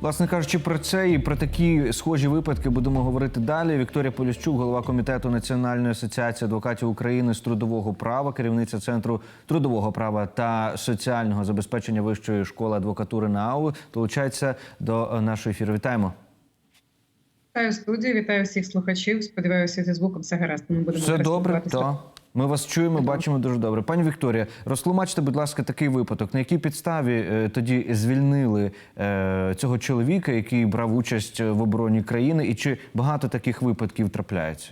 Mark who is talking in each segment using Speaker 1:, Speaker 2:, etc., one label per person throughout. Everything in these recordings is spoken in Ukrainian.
Speaker 1: Власне кажучи, про це і про такі схожі випадки будемо говорити далі. Вікторія Поліщук, голова комітету Національної асоціації адвокатів України з трудового права, керівниця центру трудового права та соціального забезпечення вищої школи адвокатури НАУ, долучається до нашого ефіру. Вітаємо.
Speaker 2: Вітаю студію, вітаю всіх слухачів. Сподіваюся, зі звуком все гаразд. Ми будемо
Speaker 1: Все добре, то ми вас чуємо, бачимо дуже добре. Пані Вікторія, розтлумачте, будь ласка, такий випадок. На якій підставі е, тоді звільнили е, цього чоловіка, який брав участь в обороні країни, і чи багато таких випадків трапляється?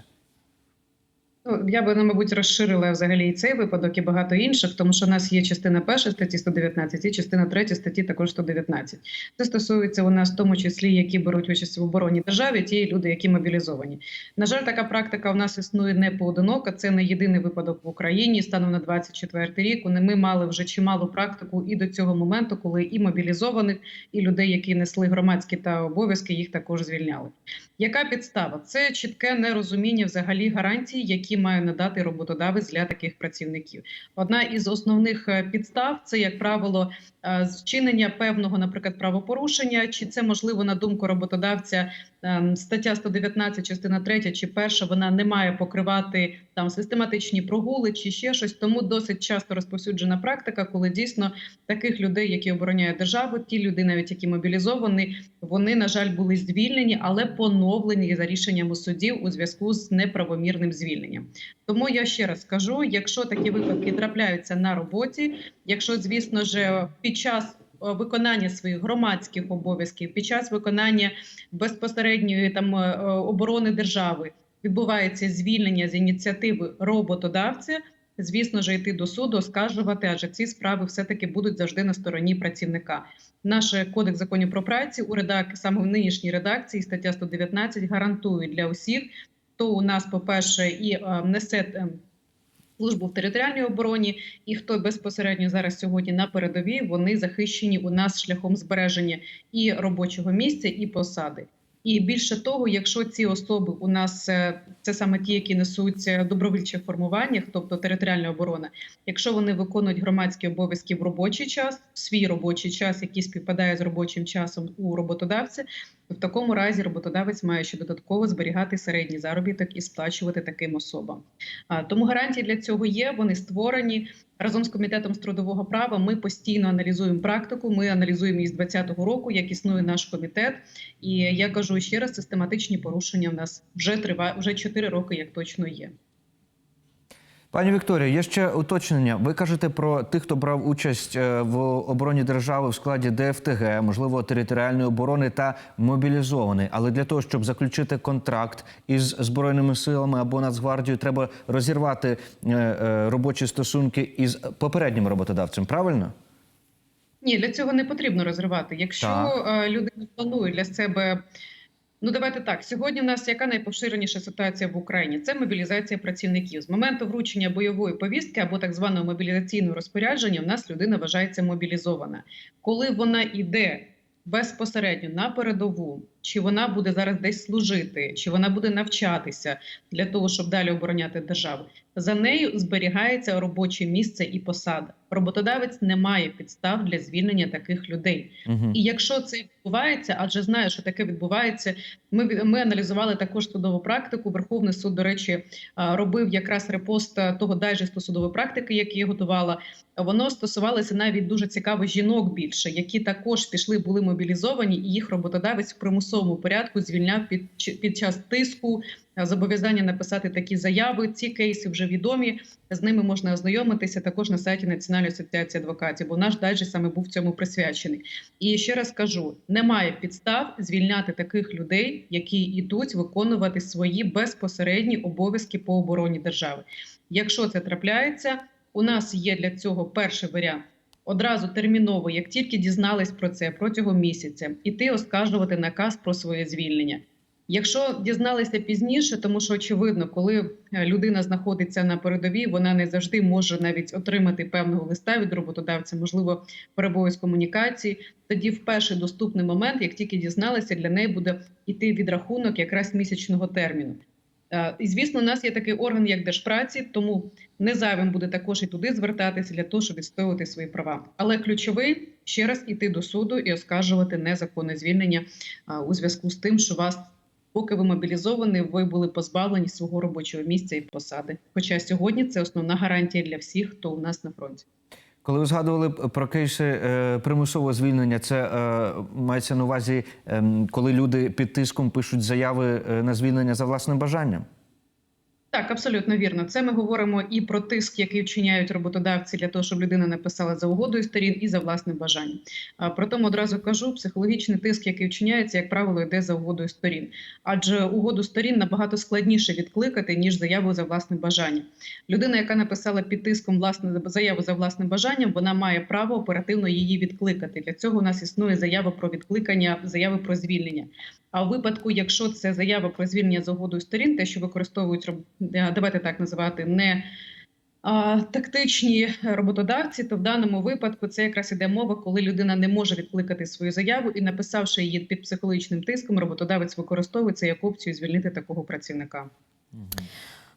Speaker 2: Ну, я би, ну, мабуть, розширила взагалі і цей випадок, і багато інших, тому що в нас є частина перша статті 119 і частина третя статті також 119. Це стосується у нас в тому числі, які беруть участь в обороні держави, ті люди, які мобілізовані. На жаль, така практика у нас існує не поодиноко. Це не єдиний випадок в Україні. Станом на 24 рік. Ми мали вже чималу практику і до цього моменту, коли і мобілізованих, і людей, які несли громадські та обов'язки, їх також звільняли. Яка підстава? Це чітке нерозуміння взагалі гарантій, які має надати роботодавець для таких працівників. Одна із основних е, підстав це, як правило, зчинення вчинення певного, наприклад, правопорушення, чи це можливо на думку роботодавця стаття 119, частина 3 чи перша, вона не має покривати там систематичні прогули чи ще щось. Тому досить часто розповсюджена практика, коли дійсно таких людей, які обороняють державу, ті люди, навіть які мобілізовані, вони на жаль були звільнені, але поновлені за рішеннями судів у зв'язку з неправомірним звільненням. Тому я ще раз скажу: якщо такі випадки трапляються на роботі, якщо звісно ж під час виконання своїх громадських обов'язків, під час виконання безпосередньої там е, е, оборони держави відбувається звільнення з ініціативи роботодавця. Звісно ж, йти до суду, оскаржувати, адже ці справи все таки будуть завжди на стороні працівника. Наш кодекс законів про працю у редак саме в нинішній редакції стаття 119 гарантує для усіх, хто у нас, по перше, і е, несе е, службу в територіальній обороні, і хто безпосередньо зараз сьогодні на передовій, вони захищені у нас шляхом збереження і робочого місця, і посади. І більше того, якщо ці особи у нас е, це саме ті, які несуть е, добровольчих формуваннях, тобто територіальна оборона, якщо вони виконують громадські обов'язки в робочий час, в свій робочий час, який співпадає з робочим часом у роботодавця, то в такому разі роботодавець має ще додатково зберігати середній заробіток і сплачувати таким особам. Тому гарантії для цього є. Вони створені разом з комітетом з трудового права. Ми постійно аналізуємо практику. Ми аналізуємо її з 2020 року, як існує наш комітет. І я кажу ще раз: систематичні порушення в нас вже триває вже 4 роки, як точно є.
Speaker 1: Пані Вікторія, є ще уточнення. Ви кажете про тих, хто брав участь е, в обороні держави в складі ДФТГ, можливо, територіальної оборони та мобілізований. Але для того, щоб заключити контракт із збройними силами або Нацгвардією, треба розірвати е, е, робочі стосунки із попереднім роботодавцем. Правильно?
Speaker 2: Ні, для цього не потрібно розривати. Якщо
Speaker 1: Так.
Speaker 2: людина планує для себе. Ну, давайте так. Сьогодні в нас яка найпоширеніша ситуація в Україні? Це мобілізація працівників. З моменту вручення бойової повістки або так званого мобілізаційного розпорядження, в нас людина вважається мобілізована. Коли вона йде безпосередньо на передову, чи вона буде зараз десь служити, чи вона буде навчатися для того, щоб далі обороняти державу, за нею зберігається робоче місце і посада. Роботодавець не має підстав для звільнення таких людей.
Speaker 1: Угу.
Speaker 2: І якщо це відбувається, адже знаю, що таке відбувається. Ми ми аналізували також судову практику. Верховний суд, до речі, робив якраз репост того дайджесту судової практики, який я готувала. Воно стосувалося навіть дуже цікаво жінок більше, які також пішли, були мобілізовані, і їх роботодавець в примусовому порядку звільняв під під час тиску. Зобов'язання написати такі заяви. Ці кейси вже відомі. З ними можна ознайомитися також на сайті Національної асоціації адвокатів, бо наш дайджест саме був цьому присвячений. І ще раз кажу: немає підстав звільняти таких людей, які йдуть виконувати свої безпосередні обов'язки по обороні держави. Якщо це трапляється, у нас є для цього перший варіант. Одразу терміново, як тільки дізнались про це протягом місяця, іти оскаржувати наказ про своє звільнення. Якщо дізналися пізніше, тому що очевидно, коли е, людина знаходиться на передовій, вона не завжди може навіть отримати певного листа від роботодавця, можливо, перебої з комунікації. Тоді, в перший доступний момент, як тільки дізналися, для неї буде йти відрахунок якраз місячного терміну. І звісно, у нас є такий орган, як Держпраці, тому не зайвим буде також і туди звертатися для того, щоб відстоювати свої права. Але ключовий ще раз іти до суду і оскаржувати незаконне звільнення у зв'язку з тим, що вас, поки ви мобілізовані, ви були позбавлені свого робочого місця і посади. Хоча сьогодні це основна гарантія для всіх, хто у нас на фронті.
Speaker 1: Коли ви згадували про кейси е, примусового звільнення, це е, мається на увазі, е, коли люди під тиском пишуть заяви е, на звільнення за власним бажанням?
Speaker 2: Так, абсолютно вірно. Це ми говоримо і про тиск, який вчиняють роботодавці для того, щоб людина написала за угодою сторін і за власним бажанням. Про тому одразу кажу, психологічний тиск, який вчиняється, як правило, йде за угодою сторін, адже угоду сторін набагато складніше відкликати ніж заяву за власним бажанням. Людина, яка написала під тиском власне заяву за власним бажанням, вона має право оперативно її відкликати. Для цього у нас існує заява про відкликання, заяви про звільнення. А у випадку, якщо це заява про звільнення за угодою сторін, те, що використовують давайте так називати, не тактичні роботодавці, то в даному випадку це якраз іде мова, коли людина не може відкликати свою заяву і написавши її під психологічним тиском, роботодавець використовує це як опцію звільнити такого працівника.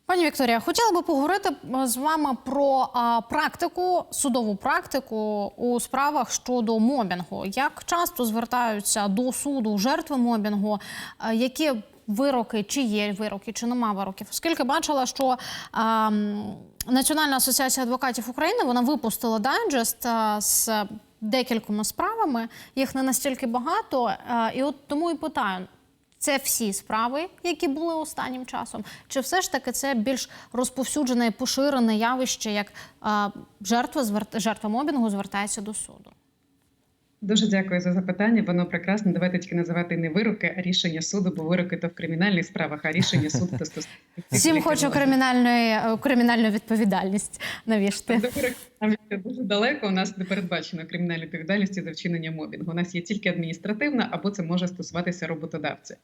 Speaker 3: Пані Вікторія, хотіла би поговорити е, з вами про практику, судову практику у справах щодо мобінгу. Як часто звертаються до суду жертви мобінгу? Е, Які вироки, чи є вироки, чи нема вироків? Оскільки бачила, що а, Національна асоціація адвокатів України вона випустила дайджест а, з декількома справами. Їх не настільки багато, е, і от тому і питаю. Це всі справи, які були останнім часом, чи все ж таки це більш розповсюджене і поширене явище, як а, жертва жертва мобінгу звертається до суду?
Speaker 2: Дуже дякую за запитання. Воно прекрасне. Давайте тільки називати не вироки, а рішення суду, бо вироки то в кримінальних справах, а рішення суду то стосується.
Speaker 3: Всім хочу кримінальної е, кримінальну відповідальність навішти.
Speaker 2: Ще дуже далеко. У нас не передбачено кримінальної відповідальності за вчинення мобінгу. У нас є тільки адміністративна, або це може стосуватися роботодавця.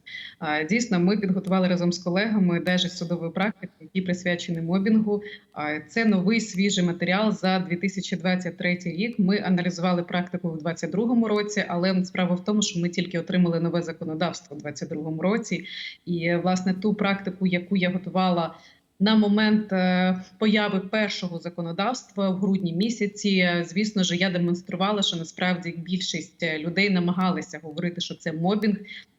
Speaker 2: Дійсно, ми підготували разом з колегами дежі судової практики, які присвячені мобінгу. А, Це новий свіжий матеріал за 2023 рік. Ми аналізували практику в 2022 році, але справа в тому, що ми тільки отримали нове законодавство в 2022 році, і власне ту практику, яку я готувала. На момент е, появи першого законодавства в грудні місяці, е, звісно ж, я демонструвала, що насправді більшість е, людей намагалися говорити, що це мобінг.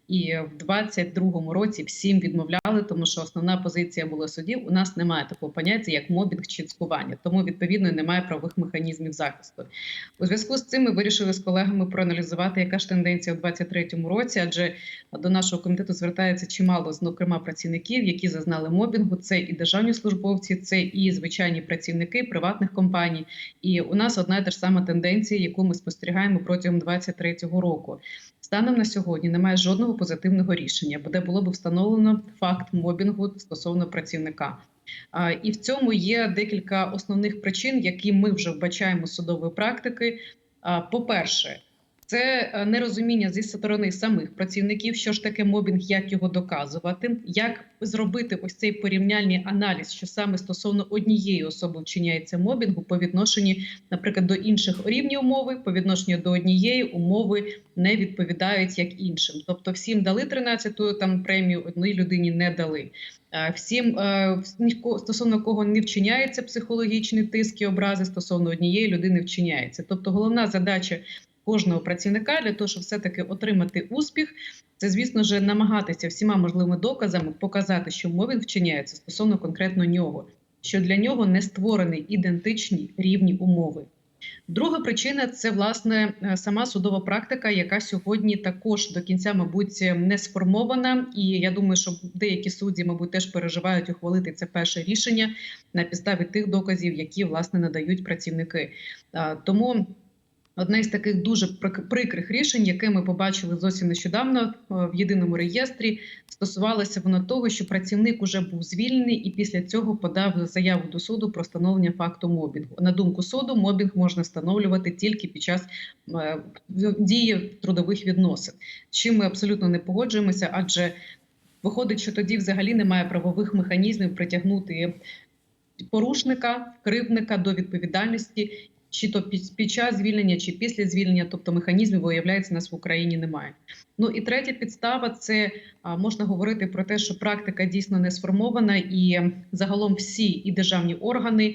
Speaker 2: І в 22-му році всім відмовляли, тому що основна позиція була судів. У нас немає такого поняття, як мобінг чи цькування, тому відповідно немає правових механізмів захисту. У зв'язку з цим ми вирішили з колегами проаналізувати, яка ж тенденція у 23-му році, адже до нашого комітету звертається чимало зокрема працівників, які зазнали мобінгу. Це і державні службовці, це і звичайні працівники приватних компаній. І у нас одна і та ж сама тенденція, яку ми спостерігаємо протягом 23-го року. Станом на сьогодні немає жодного позитивного рішення, де було б встановлено факт мобінгу стосовно працівника. І в цьому є декілька основних причин, які ми вже вбачаємо з судової практики. По-перше, це е, нерозуміння зі сторони самих працівників, що ж таке мобінг, як його доказувати, як зробити ось цей порівняльний аналіз, що саме стосовно однієї особи вчиняється мобінгу по відношенні, наприклад, до інших рівнів умови, по відношенню до однієї умови не відповідають як іншим. Тобто, всім дали 13-ту там премію, одній людині не дали. Е, Всім е, стосовно кого не вчиняється психологічний тиск і образи, стосовно однієї людини вчиняється. Тобто, головна задача кожного працівника для того, щоб все таки отримати успіх, це звісно ж намагатися всіма можливими доказами показати, що мовін вчиняється стосовно конкретно нього, що для нього не створені ідентичні рівні умови. Друга причина це власне е, сама судова практика, яка сьогодні також до кінця, мабуть, не сформована. І я думаю, що деякі судді, мабуть, теж переживають ухвалити це перше рішення на підставі тих доказів, які власне надають працівники. Тому Одне з таких дуже прик- прикрих рішень, яке ми побачили зовсім нещодавно е, в єдиному реєстрі, стосувалося воно того, що працівник уже був звільнений і після цього подав заяву до суду про встановлення факту мобінгу. На думку суду, мобінг можна встановлювати тільки під час е, дії трудових відносин. Чим ми абсолютно не погоджуємося, адже виходить, що тоді взагалі немає правових механізмів притягнути порушника, кривдника до відповідальності чи то під, час звільнення, чи після звільнення, тобто механізмів виявляється, нас в Україні немає. Ну і третя підстава це можна говорити про те, що практика дійсно не сформована, і загалом всі і державні органи,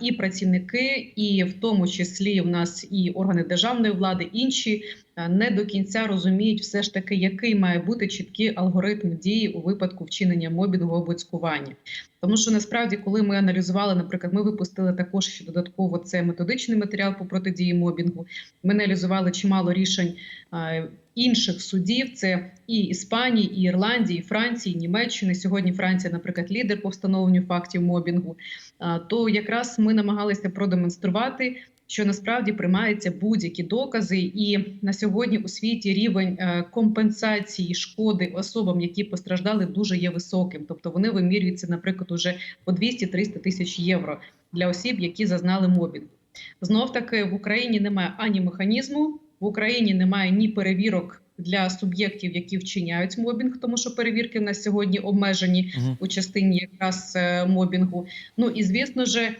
Speaker 2: і працівники, і в тому числі в нас і органи державної влади, інші не до кінця розуміють, все ж таки, який має бути чіткий алгоритм дії у випадку вчинення мобінгу або цькування. Тому що насправді, коли ми аналізували, наприклад, ми випустили також ще додатково це методичний матеріал по протидії мобінгу. Ми аналізували чимало рішень інших судів: це і Іспанії, і Ірландії, і Франції, і Німеччини. Сьогодні Франція, наприклад, лідер по встановленню фактів мобінгу. То якраз ми намагалися продемонструвати. Що насправді приймаються будь-які докази, і на сьогодні у світі рівень е, компенсації шкоди особам, які постраждали, дуже є високим. Тобто вони вимірюються, наприклад, уже по 200-300 тисяч євро для осіб, які зазнали мобінгу. Знов таки в Україні немає ані механізму, в Україні немає ні перевірок для суб'єктів, які вчиняють мобінг, тому що перевірки в нас сьогодні обмежені
Speaker 1: Мгм.
Speaker 2: у частині якраз е, мобінгу. Ну і звісно ж,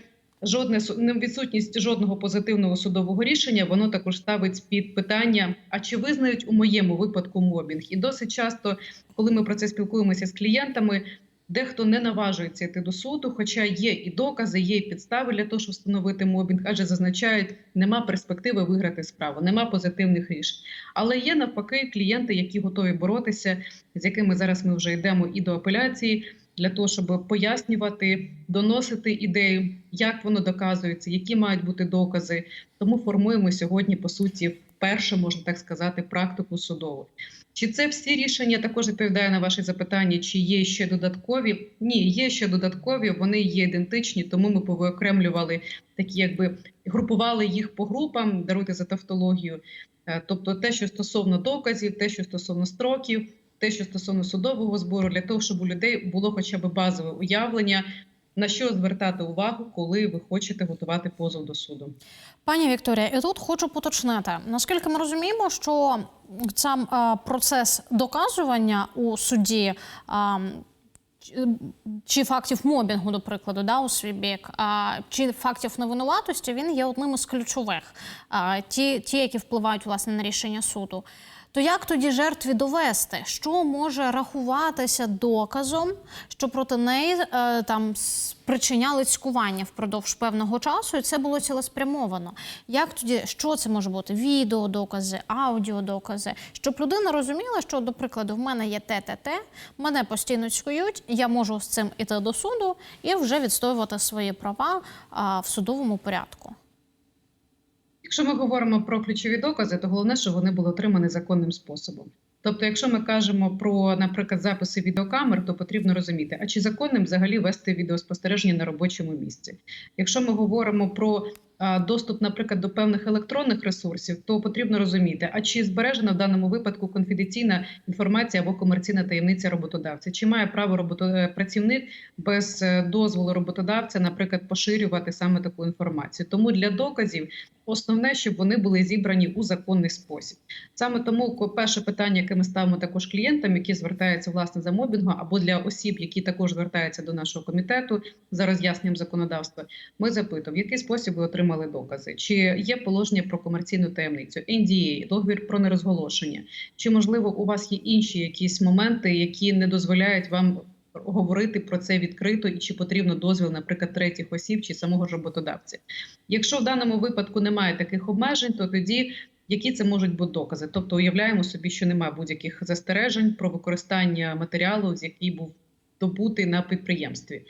Speaker 2: жодне не- відсутність жодного позитивного судового рішення воно також ставить під питання: а чи визнають у моєму випадку мобінг? І досить часто, коли ми про це спілкуємося з клієнтами. Дехто не наважується йти до суду, хоча є і докази, є і підстави для того, щоб встановити мобінг, адже зазначають, нема перспективи виграти справу, нема позитивних рішень. Але є навпаки клієнти, які готові боротися, з якими зараз ми вже йдемо і до апеляції, для того, щоб пояснювати, доносити ідею, як воно доказується, які мають бути докази. Тому формуємо сьогодні, по суті, вперше можна так сказати, практику судову. Чи це всі рішення також відповідає на ваше запитання? Чи є ще додаткові? Ні, є ще додаткові. Вони є ідентичні, тому ми повиокремлювали такі, якби групували їх по групам, даруйте за тавтологію. Е, Тобто, те, що стосовно доказів, те, що стосовно строків, те, що стосовно судового збору, для того, щоб у людей було хоча б базове уявлення, на що звертати увагу, коли ви хочете готувати позов до суду.
Speaker 3: Пані Вікторія, і тут хочу поточнити. Наскільки ми розуміємо, що сам е, процес доказування у суді. е, чи- фактів мобінгу, до прикладу, да, у свій бік, чи фактів невинуватості, він є одним із ключових, ті, ті, які впливають власне на рішення суду. То як тоді жертві довести, що може рахуватися доказом, що проти неї е, там спричиняли цькування впродовж певного часу, і це було цілеспрямовано? Як тоді, що це може бути? Відеодокази, аудіодокази, щоб людина розуміла, що, до прикладу, в мене є те, те, те, мене постійно цькують, я можу з цим іти до суду і вже відстоювати свої права а, в судовому порядку.
Speaker 2: Якщо ми говоримо про ключові докази, то головне, що вони були отримані законним способом. Тобто, якщо ми кажемо про, наприклад, записи відеокамер, то потрібно розуміти, а чи законним взагалі вести відеоспостереження на робочому місці. Якщо ми говоримо про доступ, наприклад, до певних електронних ресурсів, то потрібно розуміти, а чи збережена в даному випадку конфіденційна інформація або комерційна таємниця роботодавця, чи має право робото... е, працівник без е, дозволу роботодавця, наприклад, поширювати саме таку інформацію. Тому для доказів основне, щоб вони були зібрані у законний спосіб. Саме тому перше питання, яке ми ставимо також клієнтам, які звертаються власне за мобінгом, або для осіб, які також звертаються до нашого комітету за роз'ясненням законодавства, ми запитуємо, в який спосіб ви отримали докази, чи є положення про комерційну таємницю, NDA, договір про нерозголошення, чи можливо у вас є інші якісь моменти, які не дозволяють вам. Говорити про це відкрито і чи потрібно дозвіл, наприклад, третіх осіб чи самого ж роботодавця. Якщо в даному випадку немає таких обмежень, то тоді які це можуть бути докази? Тобто уявляємо собі, що немає будь-яких застережень про використання матеріалу, з який був добутий на підприємстві.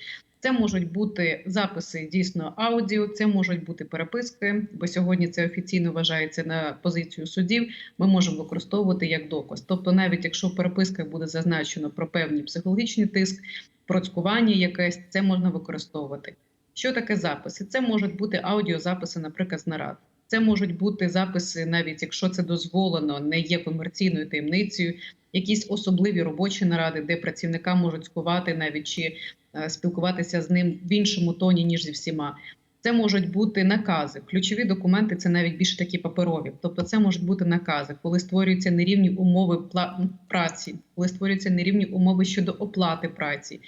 Speaker 2: Це можуть бути записи дійсно аудіо, це можуть бути переписки, бо сьогодні це офіційно вважається на позицію судів. Ми можемо використовувати як доказ. Тобто, навіть якщо в переписках буде зазначено про певний психологічний тиск, про цькування якесь, це можна використовувати. Що таке записи? Це можуть бути аудіозаписи, наприклад, з нарад. Це можуть бути записи, навіть якщо це дозволено, не є комерційною таємницею, якісь особливі робочі наради, де працівника можуть скувати навіть чи е, спілкуватися з ним в іншому тоні, ніж зі всіма. Це можуть бути накази. Ключові документи це навіть більше такі паперові. Тобто, це можуть бути накази, коли створюються нерівні умови праці, коли створюються нерівні умови щодо оплати праці,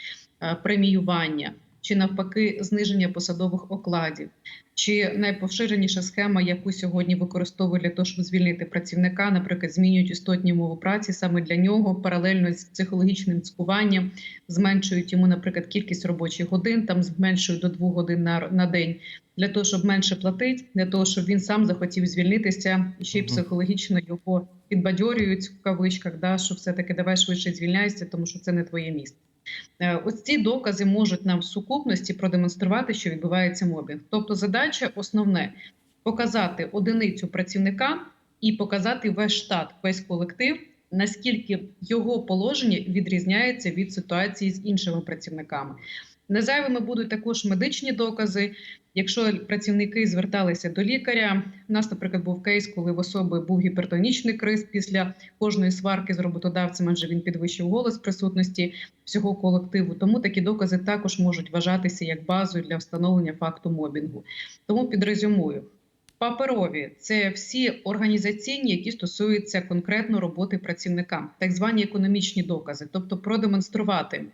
Speaker 2: е, преміювання. Чи навпаки зниження посадових окладів, чи найпоширеніша схема, яку сьогодні використовують для того, щоб звільнити працівника, наприклад, змінюють істотні умови праці саме для нього, паралельно з психологічним цькуванням, зменшують йому, наприклад, кількість робочих годин, там зменшують до двох годин на, на день, для того, щоб менше платити, для того, щоб він сам захотів звільнитися, і ще й психологічно його підбадьорюють в кавичках, да, що все-таки давай швидше звільняйся, тому що це не твоє місце. Е, Ось ці докази можуть нам в сукупності продемонструвати, що відбувається мобінг. Тобто, задача основне показати одиницю працівника і показати весь штат, весь колектив, наскільки його положення відрізняється від ситуації з іншими працівниками. Незайвими будуть також медичні докази. Якщо працівники зверталися до лікаря, у нас, наприклад, був кейс, коли в особи був гіпертонічний криз після кожної сварки з роботодавцем, адже він підвищив голос присутності всього колективу. Тому такі докази також можуть вважатися як базою для встановлення факту мобінгу. Тому підрезюмую. Паперові це всі організаційні, які стосуються конкретно роботи працівника, так звані економічні докази, тобто продемонструвати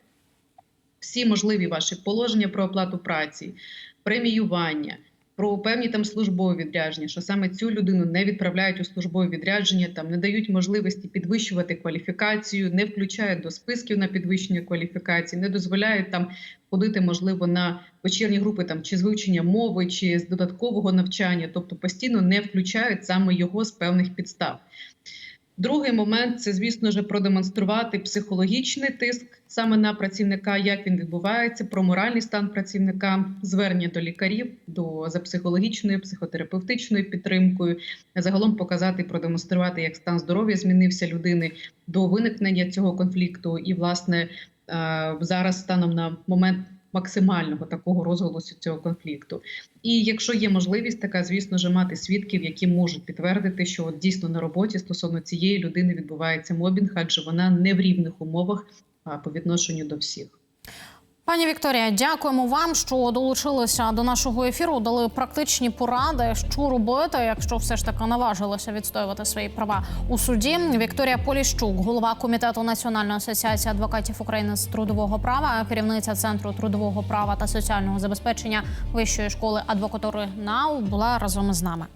Speaker 2: всі можливі ваші положення про оплату праці, преміювання, про певні там службові відрядження, що саме цю людину не відправляють у службові відрядження, там не дають можливості підвищувати кваліфікацію, не включають до списків на підвищення кваліфікації, не дозволяють там ходити, можливо, на вечірні групи там чи з вивчення мови, чи з додаткового навчання, тобто постійно не включають саме його з певних підстав. Другий момент це, звісно ж, продемонструвати психологічний тиск саме на працівника, як він відбувається, про моральний стан працівника, звернення до лікарів, до за психологічною, психотерапевтичною підтримкою, загалом показати, продемонструвати, як стан здоров'я змінився людини до виникнення цього конфлікту, і власне е, зараз станом на момент максимального такого розголосу цього конфлікту. І якщо є можливість, така звісно ж мати свідків, які можуть підтвердити, що от дійсно на роботі стосовно цієї людини відбувається мобінг, адже вона не в рівних умовах по відношенню до всіх.
Speaker 3: Пані Вікторія, дякуємо вам, що долучилися до нашого ефіру. Дали практичні поради, що робити, якщо все ж таки наважилися відстоювати свої права у суді. Вікторія Поліщук, голова комітету Національної асоціації адвокатів України з трудового права, керівниця центру трудового права та соціального забезпечення Вищої школи адвокатури НАУ, була разом із нами.